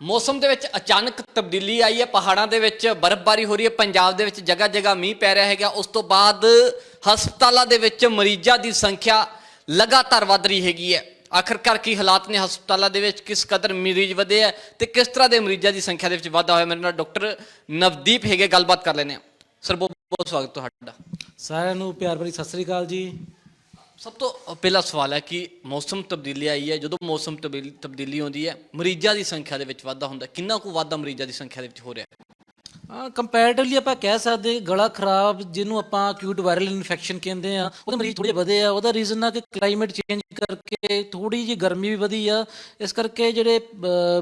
ਮੌਸਮ ਦੇ ਵਿੱਚ ਅਚਾਨਕ ਤਬਦੀਲੀ ਆਈ ਹੈ, ਪਹਾੜਾਂ ਦੇ ਵਿੱਚ ਬਰਫ਼ਬਾਰੀ ਹੋ ਰਹੀ ਹੈ, ਪੰਜਾਬ ਦੇ ਵਿੱਚ ਜਗ੍ਹਾ ਜਗ੍ਹਾ ਮੀਂਹ ਪੈ ਰਿਹਾ ਹੈਗਾ। ਉਸ ਤੋਂ ਬਾਅਦ ਹਸਪਤਾਲਾਂ ਦੇ ਵਿੱਚ ਮਰੀਜ਼ਾਂ ਦੀ ਸੰਖਿਆ ਲਗਾਤਾਰ ਵੱਧ ਰਹੀ ਹੈਗੀ ਹੈ। ਆਖਰਕਾਰ ਕੀ ਹਾਲਾਤ ਨੇ ਹਸਪਤਾਲਾਂ ਦੇ ਵਿੱਚ? ਕਿਸ ਕਦਰ ਮਰੀਜ਼ ਵਧੇ ਹੈ ਤੇ ਕਿਸ ਤਰ੍ਹਾਂ ਦੇ ਮਰੀਜ਼ਾਂ ਦੀ ਸੰਖਿਆ ਦੇ ਵਿੱਚ ਵਾਧਾ ਹੋਇਆ? ਮੇਰੇ ਨਾਲ ਡਾਕਟਰ ਨਵਦੀਪ ਹੈਗੇ, ਗੱਲਬਾਤ ਕਰ ਲੈਣੇ ਆ ਸਰ ਬਹੁਤ ਬਹੁਤ ਸਵਾਗਤ ਤੁਹਾਡਾ। ਸਾਰਿਆਂ ਨੂੰ ਪਿਆਰ ਭਰੀ ਸਤਿ ਸ੍ਰੀ ਅਕਾਲ ਜੀ। ਸਭ ਤੋਂ ਪਹਿਲਾ ਸਵਾਲ ਹੈ ਕਿ ਮੌਸਮ ਤਬਦੀਲੀ ਆਈ ਹੈ। ਜਦੋਂ ਮੌਸਮ ਤਬਦੀਲੀ ਤਬਦੀਲੀ ਹੁੰਦੀ ਹੈ, ਮਰੀਜ਼ਾਂ ਦੀ ਸੰਖਿਆ ਦੇ ਵਿੱਚ ਵਾਧਾ ਹੁੰਦਾ ਕਿੰਨਾ ਕੁ ਵਾਧਾ ਮਰੀਜ਼ਾਂ ਦੀ ਸੰਖਿਆ ਦੇ ਵਿੱਚ ਹੋ ਰਿਹਾ ਹੈ ਹਾਂ ਕੰਪੈਰੀਟਿਵਲੀ ਆਪਾਂ ਕਹਿ ਸਕਦੇ ਗਲਾ ਖਰਾਬ ਜਿਹਨੂੰ ਆਪਾਂ ਅਕਿਊਟ ਵਾਇਰਲ ਇਨਫੈਕਸ਼ਨ ਕਹਿੰਦੇ ਆ ਉਹਦੇ ਮਰੀਜ਼ ਥੋੜੇ ਵਧੇ ਆ, ਉਹਦਾ ਰੀਜ਼ਨ ਆ ਕਿ ਕਲਾਈਮੇਟ ਚੇਂਜ ਕਰਕੇ ਥੋੜੀ ਜੀ ਗਰਮੀ ਵੀ ਵਧੀ ਆ। ਇਸ ਕਰਕੇ ਜਿਹੜੇ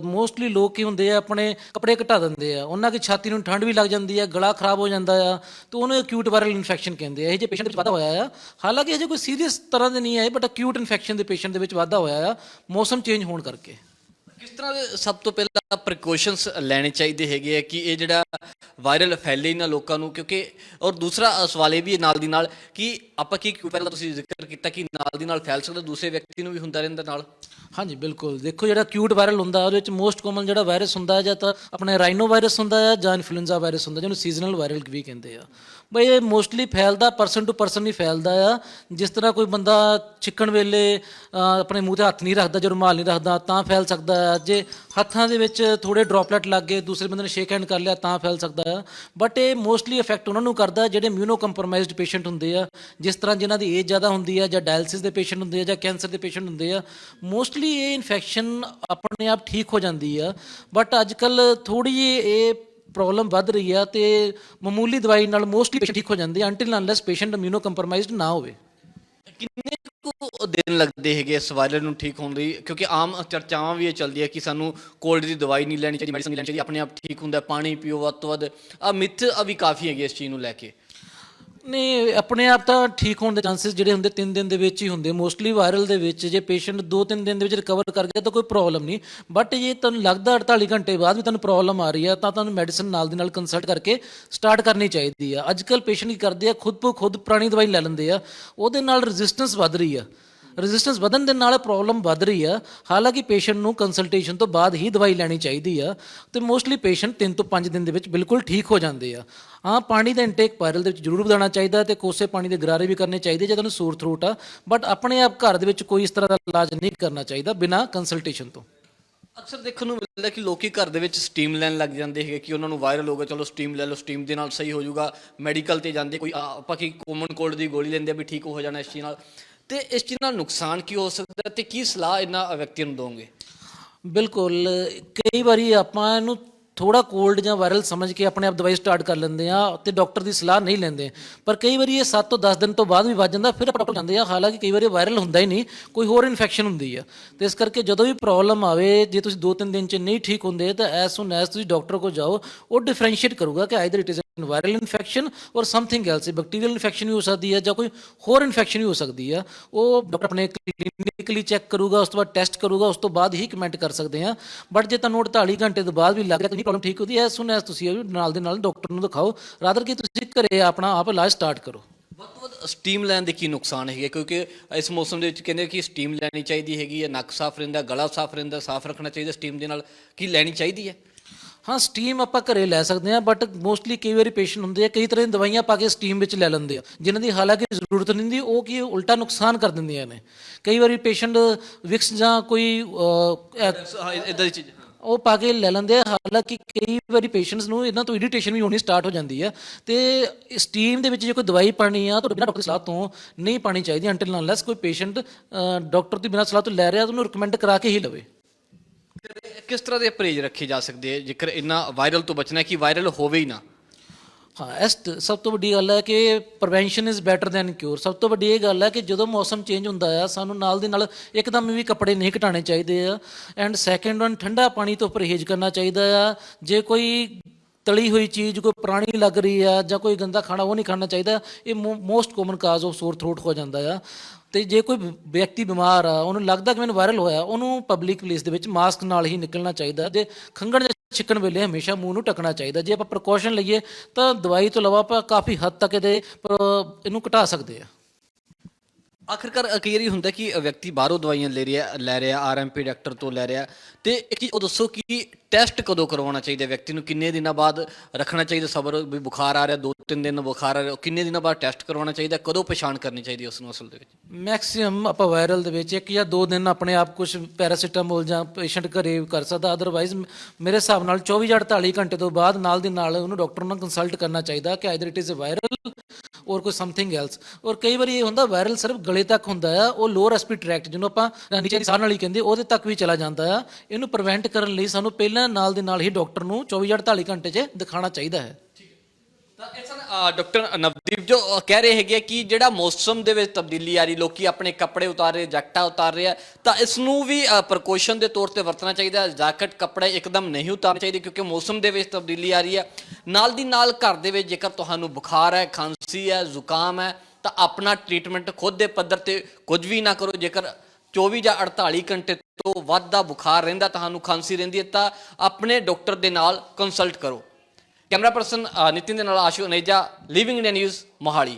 ਮੋਸਟਲੀ ਲੋਕ ਕੀ ਹੁੰਦੇ ਆ, ਆਪਣੇ ਕੱਪੜੇ ਘਟਾ ਦਿੰਦੇ ਆ। ਉਹਨਾਂ ਦੀ ਛਾਤੀ ਨੂੰ ਠੰਡ ਵੀ ਲੱਗ ਜਾਂਦੀ ਆ, ਗਲਾ ਖਰਾਬ ਹੋ ਜਾਂਦਾ ਆ, ਤੇ ਉਹਨੂੰ ਅਕਿਊਟ ਵਾਇਰਲ ਇਨਫੈਕਸ਼ਨ ਕਹਿੰਦੇ ਆ। ਇਹ ਜੇ ਪੇਸ਼ੈਂਟ ਵਿੱਚ ਵਾਧਾ ਹੋਇਆ ਆ। ਹਾਲਾਂਕਿ ਇਹ ਜੇ ਕੋਈ ਸੀਰੀਅਸ ਤਰ੍ਹਾਂ ਦੇ ਨਹੀਂ ਆਏ ਬਟ ਅਕਿਊਟ ਇਨਫੈਕਸ਼ਨ ਦੇ ਪੇਸ਼ੈਂਟ ਦੇ ਵਿੱਚ ਵਾਧਾ ਹੋਇਆ ਆ, ਮੌਸਮ ਚੇਂਜ ਹੋਣ ਕਰਕੇ। ਕਿਸ ਤਰ੍ਹਾਂ ਦੇ ਸਭ ਤੋਂ ਪਹਿਲਾਂ ਪ੍ਰੀਕਾਸ਼ਨਸ ਲੈਣੇ ਚਾਹੀਦੇ ਹੈਗੇ ਆ ਕਿ ਇਹ ਜਿਹੜਾ ਵਾਇਰਲ ਫੈਲੇ ਇਹਨਾਂ ਲੋਕਾਂ ਨੂੰ, ਕਿਉਂਕਿ, ਔਰ ਦੂਸਰਾ ਸਵਾਲ ਇਹ ਵੀ ਹੈ ਨਾਲ ਦੀ ਨਾਲ ਕਿ ਆਪਾਂ ਕੀ ਕਿਉਂ ਪਹਿਲਾਂ ਤੁਸੀਂ ਜ਼ਿਕਰ ਕੀਤਾ ਕਿ ਨਾਲ ਦੀ ਨਾਲ ਫੈਲ ਸਕਦਾ, ਦੂਸਰੇ ਵਿਅਕਤੀ ਨੂੰ ਵੀ ਹੁੰਦਾ ਰਹਿੰਦਾ ਨਾਲ? ਹਾਂਜੀ, ਬਿਲਕੁਲ। ਦੇਖੋ, ਜਿਹੜਾ ਕਿਊਟ ਵਾਇਰਲ ਹੁੰਦਾ, ਉਹਦੇ ਵਿੱਚ ਮੋਸਟ ਕਾਮਨ ਜਿਹੜਾ ਵਾਇਰਸ ਹੁੰਦਾ ਹੈ, ਜਾਂ ਤਾਂ ਆਪਣੇ ਰਾਈਨੋ ਵਾਇਰਸ ਹੁੰਦਾ ਹੈ, ਜਾਂ ਇਨਫਲੂਐਂਜ਼ਾ ਵਾਇਰਸ ਹੁੰਦਾ, ਜਿਹਨੂੰ ਸੀਜ਼ਨਲ ਵਾਇਰਲ ਵੀ ਕਹਿੰਦੇ ਆ। ਬਈ, ਇਹ ਮੋਸਟਲੀ ਫੈਲਦਾ ਪਰਸਨ ਟੂ ਪਰਸਨ ਹੀ ਫੈਲਦਾ ਆ। ਜਿਸ ਤਰ੍ਹਾਂ ਕੋਈ ਬੰਦਾ ਛਿੱਕਣ ਵੇਲੇ ਆਪਣੇ ਮੂੰਹ ਤੇ ਹੱਥ ਨਹੀਂ ਰੱਖਦਾ ਜੇ ਰੁਮਾਲ ਨਹੀਂ ਰੱਖਦਾ, ਤਾਂ ਫੈਲ ਸਕਦਾ ਜੇ ਹੱਥਾਂ ਦੇ ਵਿੱਚ ਥੋੜੇ ਡ੍ਰੌਪਲੇਟ ਲੱਗ ਗਏ, ਦੂਸਰੇ ਬੰਦੇ ਨੇ ਸ਼ੇਕ ਹੈਂਡ ਕਰ ਲਿਆ, ਤਾਂ ਫੈਲ ਸਕਦਾ ਆ ਬਟ ਇਹ ਮੋਸਟਲੀ ਇਫੈਕਟ ਉਹਨਾਂ ਨੂੰ ਕਰਦਾ ਜਿਹੜੇ ਇਮਿਊਨੋ ਕੰਪਰੋਮਾਈਜ਼ਡ ਪੇਸ਼ੈਂਟ ਹੁੰਦੇ ਆ, ਜਿਸ ਤਰ੍ਹਾਂ ਜਿਨ੍ਹਾਂ ਦੀ ਏਜ ਜ਼ਿਆਦਾ ਹੁੰਦੀ ਆ ਜਾਂ ਡਾਇਲਿਸਿਸ ਦੇ ਪੇਸ਼ੈਂਟ ਹੁੰਦੇ ਆ ਜਾਂ ਕੈਂਸਰ ਦੇ ਪੇਸ਼ੈਂਟ ਹੁੰਦੇ ਆ ਮੋਸਟਲੀ ਇਹ ਇਨਫੈਕਸ਼ਨ ਆਪਣੇ ਆਪ ਠੀਕ ਹੋ ਜਾਂਦੀ ਆ। ਬਟ ਅੱਜ ਕੱਲ ਥੋੜੀ ਜਿਹੀ ਇਹ ਪ੍ਰੋਬਲਮ ਵੱਧ ਰਹੀ ਆ ਤੇ ਮਾਮੂਲੀ ਦਵਾਈ ਨਾਲ ਮੋਸਟਲੀ ਪੇਸ਼ੈਂਟ ਠੀਕ ਹੋ ਜਾਂਦੇ ਆ until unless patient immunocompromised ਨਾ ਹੋਵੇ। ਕਿੰਨੇ ਦਿਨ ਲੱਗਦੇ ਹੈਗੇ ਇਸ ਵਾਇਰਲ ਨੂੰ ਠੀਕ ਹੋਣ ਲਈ, ਕਿਉਂਕਿ ਆਮ ਚਰਚਾਵਾਂ ਵੀ ਇਹ ਚੱਲਦੀ ਹੈ ਕਿ ਸਾਨੂੰ ਕੋਲਡ ਦੀ ਦਵਾਈ ਨਹੀਂ ਲੈਣੀ ਚਾਹੀਦੀ, ਮੈਡੀਸਨ ਨਹੀਂ ਲੈਣੀ ਚਾਹੀਦੀ, ਆਪਣੇ ਆਪ ਠੀਕ ਹੁੰਦਾ, ਪਾਣੀ ਪੀਓ ਵੱਧ ਤੋਂ ਵੱਧ। ਆ ਮਿੱਥ ਆ ਵੀ ਕਾਫੀ ਹੈਗੀ ਇਸ ਚੀਜ਼ ਨੂੰ ਲੈ ਕੇ। ਨਹੀਂ ਆਪਣੇ ਆਪ ਤਾਂ ਠੀਕ ਹੋਣ ਦੇ ਚਾਂਸਸ ਜਿਹੜੇ ਹੁੰਦੇ 3 ਦਿਨ ਦੇ ਵਿੱਚ ਹੀ ਹੁੰਦੇ। ਮੋਸਟਲੀ ਵਾਇਰਲ ਦੇ ਵਿੱਚ ਜੇ ਪੇਸ਼ੈਂਟ 2-3 ਦਿਨ ਦੇ ਵਿੱਚ ਰਿਕਵਰ ਕਰ ਗਿਆ ਤਾਂ ਕੋਈ ਪ੍ਰੋਬਲਮ ਨਹੀਂ। ਬਟ ਜੇ ਤੁਹਾਨੂੰ ਲੱਗਦਾ 48 ਘੰਟੇ ਬਾਅਦ ਵੀ ਤੁਹਾਨੂੰ ਪ੍ਰੋਬਲਮ ਆ ਰਹੀ ਹੈ ਤਾਂ ਤੁਹਾਨੂੰ ਮੈਡੀਸਨ ਨਾਲ ਦੀ ਨਾਲ ਕੰਸਲਟ ਕਰਕੇ ਸਟਾਰਟ ਕਰਨੀ ਚਾਹੀਦੀ ਆ। ਅੱਜ ਕੱਲ ਪੇਸ਼ੈਂਟ ਕੀ ਕਰਦੇ ਆ, ਖੁਦ ਤੋਂ ਖੁਦ ਪੁਰਾਣੀ ਦਵਾਈ ਲੈ ਲੈਂਦੇ ਆ। ਉਹਦੇ ਨਾਲ ਰੈਜ਼ਿਸਟੈਂਸ ਵੱਧ ਰਹੀ ਆ। ਰੈਜ਼ਿਸਟੈਂਸ ਵਧਣ ਦੇ ਨਾਲ ਪ੍ਰੋਬਲਮ ਵੱਧ ਰਹੀ ਆ। ਹਾਲਾਂਕਿ ਪੇਸ਼ੈਂਟ ਨੂੰ ਕੰਸਲਟੇਸ਼ਨ ਤੋਂ ਬਾਅਦ ਹੀ ਦਵਾਈ ਲੈਣੀ ਚਾਹੀਦੀ ਆ ਤੇ ਮੋਸਟਲੀ ਪੇਸ਼ੈਂਟ 3 ਤੋਂ 5 ਦਿਨ ਦੇ ਵਿੱਚ ਬਿਲਕੁਲ ਠੀਕ ਹੋ ਜਾਂਦੇ ਆ। ਹਾਂ, ਪਾਣੀ ਦਾ ਇਨਟੇਕ ਵਾਇਰਲ ਦੇ ਵਿੱਚ ਜ਼ਰੂਰ ਵਧਾਉਣਾ ਚਾਹੀਦਾ ਤੇ ਕੋਸੇ ਪਾਣੀ ਦੇ ਗਰਾਰੇ ਵੀ ਕਰਨੇ ਚਾਹੀਦੇ ਜੇ ਤੁਹਾਨੂੰ ਸੂਰ ਥਰੂਟ ਆ। ਬਟ ਆਪਣੇ ਆਪ ਘਰ ਦੇ ਵਿੱਚ ਕੋਈ ਇਸ ਤਰ੍ਹਾਂ ਦਾ ਇਲਾਜ ਨਹੀਂ ਕਰਨਾ ਚਾਹੀਦਾ ਬਿਨਾਂ ਕੰਸਲਟੇਸ਼ਨ ਤੋਂ। ਅਕਸਰ ਦੇਖਣ ਨੂੰ ਮਿਲਦਾ ਕਿ ਲੋਕੀ ਘਰ ਦੇ ਵਿੱਚ ਸਟੀਮ ਲੈਣ ਲੱਗ ਜਾਂਦੇ ਹੈਗੇ ਕਿ ਉਹਨਾਂ ਨੂੰ ਵਾਇਰਲ ਹੋ ਗਿਆ, ਚਲੋ ਸਟੀਮ ਲੈ ਲਓ ਸਟੀਮ ਦੇ ਨਾਲ ਸਹੀ ਹੋ ਜਾਊਗਾ। ਮੈਡੀਕਲ ਤੇ ਜਾਂਦੇ ਕੋਈ, ਆਪਾਂ ਕੀ ਕੋਮਨ ਕੋਲਡ ਦੀ ਗੋਲੀ ਲੈਂਦੇ ਆ ਵੀ ਠੀਕ ਹੋ ਜਾਣਾ ਇਸ ਚੀਜ਼ ਨਾਲ। ਤੇ ਇਸ ਚੀਜ਼ ਨਾਲ ਨੁਕਸਾਨ ਕੀ ਹੋ ਸਕਦਾ ਤੇ ਕੀ ਸਲਾਹ ਇਹਨਾਂ ਵਿਅਕਤੀਆਂ ਨੂੰ ਦੋਗੇ? ਬਿਲਕੁਲ, ਕਈ ਵਾਰੀ ਆਪਾਂ ਇਹਨੂੰ ਥੋੜਾ ਕੋਲਡ ਜਾਂ ਵਾਇਰਲ ਸਮਝ ਕੇ ਆਪਣੇ ਆਪ ਦਵਾਈ ਸਟਾਰਟ ਕਰ ਲੈਂਦੇ ਆ ਤੇ ਡਾਕਟਰ ਦੀ ਸਲਾਹ ਨਹੀਂ ਲੈਂਦੇ। ਪਰ ਕਈ ਵਾਰੀ ਇਹ 7 ਤੋਂ 10 ਦਿਨ ਤੋਂ ਬਾਅਦ ਵੀ ਵੱਜ ਜਾਂਦਾ, ਫਿਰ ਆਪਾਂ ਡਾਕਟਰ ਜਾਂਦੇ ਆ ਹਾਲਾਂਕਿ ਕਈ ਵਾਰੀ ਵਾਇਰਲ ਹੁੰਦਾ ਹੀ ਨਹੀਂ, ਕੋਈ ਹੋਰ ਇਨਫੈਕਸ਼ਨ ਹੁੰਦੀ ਆ। ਤੇ ਇਸ ਕਰਕੇ ਜਦੋਂ ਵੀ ਪ੍ਰੋਬਲਮ ਆਵੇ, ਜੇ ਤੁਸੀਂ 2-3 ਦਿਨ ਚ ਨਹੀਂ ਠੀਕ ਹੁੰਦੇ, ਤਾਂ ਐਸ ਸੂਨ ਐਸ ਤੁਸੀਂ ਡਾਕਟਰ ਕੋਲ ਜਾਓ, ਉਹ ਡਿਫਰੈਂਸ਼ੀਏਟ ਕਰੂਗਾ ਕਿ either it is viral infection or something else bacterial infection ਵੀ ਹੋ ਸਕਦੀ ਹੈ ਜਾਂ ਕੋਈ ਹੋਰ ਇਨਫੈਕਸ਼ਨ ਵੀ ਹੋ ਸਕਦੀ ਹੈ, ਉਹ ਡਾਕਟਰ ਆਪਣੇ ਕਲੀਨਿਕਲੀ ਚੈੱਕ ਕਰੂਗਾ, ਉਸ ਤੋਂ ਬਾਅਦ ਟੈਸਟ ਕਰੂਗਾ, ਉਸ ਤੋਂ ਬਾਅਦ ਹੀ ਕਮੈਂਟ ਕਰ ਸਕਦੇ ਆ ਬਟ ਜੇ ਤੁਹਾਨੂੰ 48 ਘੰਟੇ ਤੋਂ ਬਾਅਦ ਵੀ ਲੱਗ ਰਿਹਾ ਕਿ ਪ੍ਰੋਬਲਮ ਠੀਕ ਹੁੰਦੀ ਹੈ ਸੁਣ ਐਸ ਤੁਸੀਂ ਨਾਲ ਦੇ ਨਾਲ ਡਾਕਟਰ ਨੂੰ ਦਿਖਾਓ। ਰਾਦਰ ਕਿ ਤੁਸੀਂ ਘਰੇ ਆਪਣਾ ਆਪ ਇਲਾਜ ਸਟਾਰਟ ਕਰੋ। ਵੱਧ ਤੋਂ ਵੱਧ ਸਟੀਮ ਲੈਣ ਦੇ ਕੀ ਨੁਕਸਾਨ ਹੈਗੇ? ਕਿਉਂਕਿ ਇਸ ਮੌਸਮ ਦੇ ਵਿੱਚ ਕਹਿੰਦੇ ਕਿ ਸਟੀਮ ਲੈਣੀ ਚਾਹੀਦੀ ਹੈਗੀ ਹੈ, ਨੱਕ ਸਾਫ਼ ਰਹਿੰਦਾ, ਗਲਾ ਸਾਫ਼ ਰਹਿੰਦਾ, ਸਾਫ਼ ਰੱਖਣਾ ਚਾਹੀਦਾ ਸਟੀਮ ਦੇ ਨਾਲ ਕੀ ਲੈਣੀ ਚਾਹੀਦੀ ਹੈ? ਹਾਂ ਸਟੀਮ ਆਪਾਂ ਘਰੇ ਲੈ ਸਕਦੇ ਹਾਂ ਬਟ ਮੋਸਟਲੀ ਕਈ ਵਾਰੀ ਪੇਸ਼ੈਂਟ ਹੁੰਦੇ ਆ ਕਈ ਤਰ੍ਹਾਂ ਦੀਆਂ ਦਵਾਈਆਂ ਪਾ ਕੇ ਸਟੀਮ ਵਿੱਚ ਲੈ ਲੈਂਦੇ ਆ। ਜਿਨ੍ਹਾਂ ਦੀ ਹਾਲਾਂਕਿ ਜ਼ਰੂਰਤ ਨਹੀਂ ਹੁੰਦੀ ਉਹ ਕੀ ਉਲਟਾ ਨੁਕਸਾਨ ਕਰ ਦਿੰਦੀਆਂ ਨੇ। ਕਈ ਵਾਰੀ ਪੇਸ਼ੈਂਟ ਵਿਕਸ ਜਾਂ ਕੋਈ ਇਦਾਂ ਦੀ ਚੀਜ਼ ਉਹ ਪਾ ਕੇ ਲੈ ਲੈਂਦੇ ਆ ਹਾਲਾਂਕਿ ਕਈ ਵਾਰੀ ਪੇਸ਼ੈਂਟਸ ਨੂੰ ਇਹਨਾਂ ਤੋਂ ਇਰੀਟੇਸ਼ਨ ਵੀ ਹੋਣੀ ਸਟਾਰਟ ਹੋ ਜਾਂਦੀ ਆ। ਤੇ ਸਟੀਮ ਦੇ ਵਿੱਚ ਜੇ ਕੋਈ ਦਵਾਈ ਪਾਣੀ ਆ ਤਾਂ ਬਿਨਾਂ ਡਾਕਟਰ ਦੀ ਸਲਾਹ ਤੋਂ ਨਹੀਂ ਪਾਣੀ ਚਾਹੀਦੀ ਅੰਟਿਲ ਅਨਲੈਸ ਕੋਈ ਪੇਸ਼ੈਂਟ ਡਾਕਟਰ ਦੀ ਬਿਨਾਂ ਸਲਾਹ ਤੋਂ ਲੈ ਰਿਹਾ ਤਾਂ ਉਹਨੂੰ ਰეკਮੈਂਡ ਕਰਾ ਕੇ ਹੀ ਲਵੇ। ਕਿਸ ਤਰ੍ਹਾਂ ਦੇ ਪਰਹੇਜ਼ ਰੱਖੇ ਜਾ ਸਕਦੇ ਆ? ਜੇਕਰ ਇੰਨਾ ਵਾਇਰਲ ਤੋਂ ਬਚਣਾ ਹੈ ਕਿ ਵਾਇਰਲ ਹੋਵੇ ਹੀ ਨਾ। ਹਾਂ, ਇਸ ਸਭ ਤੋਂ ਵੱਡੀ ਗੱਲ ਹੈ ਕਿ prevention is better than cure ਸਭ ਤੋਂ ਵੱਡੀ ਇਹ ਗੱਲ ਹੈ ਕਿ ਜਦੋਂ ਮੌਸਮ ਚੇਂਜ ਹੁੰਦਾ ਆ, ਸਾਨੂੰ ਨਾਲ ਦੀ ਨਾਲ ਇੱਕਦਮ ਵੀ ਕੱਪੜੇ ਨਹੀਂ ਘਟਾਣੇ ਚਾਹੀਦੇ ਆ। ਐਂਡ ਸੈਕੰਡ ਵਨ ਠੰਡਾ ਪਾਣੀ ਤੋਂ ਪਰਹੇਜ਼ ਕਰਨਾ ਚਾਹੀਦਾ ਆ। ਜੇ ਕੋਈ ਤਲੀ ਹੋਈ ਚੀਜ਼, ਕੋਈ ਪੁਰਾਣੀ ਲੱਗ ਰਹੀ ਆ ਜਾਂ ਕੋਈ ਗੰਦਾ ਖਾਣਾ ਉਹ ਨਹੀਂ ਖਾਣਾ ਚਾਹੀਦਾ, ਇਹ most common cause of sore throat ਹੋ ਜਾਂਦਾ ਆ। ਤੇ ਜੇ ਕੋਈ ਵਿ- ਵਿਅਕਤੀ ਬਿਮਾਰ ਆ, ਉਹਨੂੰ ਲੱਗਦਾ ਕਿ ਮੈਨੂੰ ਵਾਇਰਲ ਹੋਇਆ, ਉਹਨੂੰ ਪਬਲਿਕ ਪਲੇਸ ਦੇ ਵਿੱਚ ਮਾਸਕ ਨਾਲ ਹੀ ਨਿਕਲਣਾ ਚਾਹੀਦਾ ਜੇ ਖੰਘਣ ਜਾਂ ਛਿੱਕਣ ਵੇਲੇ ਹਮੇਸ਼ਾ ਮੂੰਹ ਨੂੰ ਟਕਣਾ ਚਾਹੀਦਾ ਜੇ ਆਪਾਂ ਪ੍ਰੀਕਾਸ਼ਨ ਲਈਏ, ਤਾਂ ਦਵਾਈ ਤੋਂ ਇਲਾਵਾ ਆਪਾਂ ਕਾਫੀ ਹੱਦ ਤੱਕ ਇਹਦੇ ਪਰ- ਇਹਨੂੰ ਘਟਾ ਸਕਦੇ ਆ। ਆਖਰਕਾਰ ਕਈ ਵਾਰੀ ਹੁੰਦਾ ਕਿ ਵਿਅਕਤੀ ਬਾਹਰੋਂ ਦਵਾਈਆਂ ਲੈ ਰਿਹਾ ਲੈ ਰਿਹਾ ਆਰਐਮਪੀ ਡਾਕਟਰ ਤੋਂ ਲੈ ਰਿਹਾ। ਤੇ ਇੱਕ ਚੀਜ਼ ਉਹ ਦੱਸੋ ਕਿ ਟੈਸਟ ਕਦੋਂ ਕਰਵਾਉਣਾ ਚਾਹੀਦਾ ਵਿਅਕਤੀ ਨੂੰ ਕਿੰਨੇ ਦਿਨਾਂ ਬਾਅਦ ਰੱਖਣਾ ਚਾਹੀਦਾ? ਸਬਰ, ਵੀ ਬੁਖਾਰ ਆ ਰਿਹਾ ਦੋ ਤਿੰਨ ਦਿਨ ਬੁਖਾਰ ਆ ਰਿਹਾ ਕਿੰਨੇ ਦਿਨਾਂ ਬਾਅਦ ਟੈਸਟ ਕਰਵਾਉਣਾ ਚਾਹੀਦਾ? ਕਦੋਂ ਪਛਾਣ ਕਰਨੀ ਚਾਹੀਦੀ ਹੈ ਉਸ ਨੂੰ ਅਸਲ ਦੇ ਵਿੱਚ? ਮੈਕਸਿਮਮ ਆਪਾਂ ਵਾਇਰਲ ਦੇ ਵਿੱਚ ਇੱਕ ਜਾਂ ਦੋ ਦਿਨ ਆਪਣੇ ਆਪ ਕੁਝ ਪੈਰਾਸੀਟਾਮੋਲ ਜਾਂ ਪੇਸ਼ੈਂਟ ਘਰੇ ਕਰ ਸਕਦਾ। ਅਦਰਵਾਈਜ਼ ਮੇਰੇ ਹਿਸਾਬ ਨਾਲ 24 ਜਾਂ 48 ਘੰਟੇ ਤੋਂ ਬਾਅਦ ਨਾਲ ਦੀ ਨਾਲ ਉਹਨੂੰ ਡਾਕਟਰ ਨਾਲ ਕੰਸਲਟ ਕਰਨਾ ਚਾਹੀਦਾ ਕਿ ਆਈਦਰ ਇਟ ਇਜ਼ ਵਾਇਰਲ ਔਰ ਕੋਈ ਸਮਥਿੰਗ ਐਲਸ ਔਰ ਕਈ ਵਾਰੀ ਇਹ ਹੁੰਦਾ ਵਾਇਰਲ ਸਿਰਫ ਗਲੇ ਤੱਕ ਹੁੰਦਾ ਆ, ਉਹ ਲੋਅਰ ਰੈਸਪੀ ਟਰੈਕਟ ਜਿਹਨੂੰ ਆਪਾਂ ਨੀਚੇ ਦੀ ਸਾਹ ਨਾਲ ਹੀ ਕਹਿੰਦੇ, ਉਹਦੇ ਤੱਕ ਵੀ ਚਲਾ ਜਾਂਦਾ ਆ। ਇਹਨੂੰ ਪ੍ਰੀਵੈਂਟ ਕਰਨ ਲਈ ਸਾਨੂੰ ਪਹਿਲਾਂ ਨਾਲ ਦੇ ਨਾਲ ਹੀ ਡਾਕਟਰ ਨੂੰ 24 ਜਾਂ 48 ਘੰਟੇ 'ਚ ਦਿਖਾਉਣਾ ਚਾਹੀਦਾ ਹੈ। ਡਾਕਟਰ ਨਵਦੀਪ ਜੋ ਕਹਿ ਰਹੇ ਹੈਗੇ ਕਿ ਜਿਹੜਾ ਮੌਸਮ ਦੇ ਵਿੱਚ ਤਬਦੀਲੀ ਆ ਰਹੀ, ਲੋਕੀ ਆਪਣੇ ਕੱਪੜੇ ਉਤਾਰ ਰਹੇ, ਜੈਕਟਾਂ ਉਤਾਰ ਰਹੇ ਆ, ਤਾਂ ਇਸ ਨੂੰ ਵੀ ਪ੍ਰਕੋਸ਼ਨ ਦੇ ਤੌਰ ਤੇ ਵਰਤਣਾ ਚਾਹੀਦਾ ਹੈ। ਜੈਕਟ, ਕੱਪੜੇ ਇੱਕਦਮ ਨਹੀਂ ਉਤਾਰਨੇ ਚਾਹੀਦੇ ਕਿਉਂਕਿ ਮੌਸਮ ਦੇ ਵਿੱਚ ਤਬਦੀਲੀ ਆ ਰਹੀ ਹੈ ਨਾਲ ਦੀ ਨਾਲ ਘਰ ਦੇ ਵਿੱਚ ਜੇਕਰ ਤੁਹਾਨੂੰ ਬੁਖਾਰ ਹੈ, ਖਾਂਸੀ ਹੈ, ਜ਼ੁਕਾਮ ਹੈ, ਤਾਂ ਆਪਣਾ ਟ੍ਰੀਟਮੈਂਟ ਖੁਦ ਦੇ ਪੱਧਰ ਤੇ ਕੁਝ ਵੀ ਨਾ ਕਰੋ। ਜੇਕਰ 24 ਜਾਂ 48 ਘੰਟੇ ਤੋਂ ਵੱਧ ਦਾ ਬੁਖਾਰ ਰਹਿੰਦਾ, ਤੁਹਾਨੂੰ ਖਾਂਸੀ ਰਹਿੰਦੀ ਹੈ, ਤਾਂ ਆਪਣੇ ਡਾਕਟਰ ਦੇ ਨਾਲ ਕੰਸਲਟ ਕਰੋ। ਕੈਮਰਾ ਪਰਸਨ ਨਿਤਿਨ ਦੇ ਨਾਲ Ashu Aneja living India News Mohali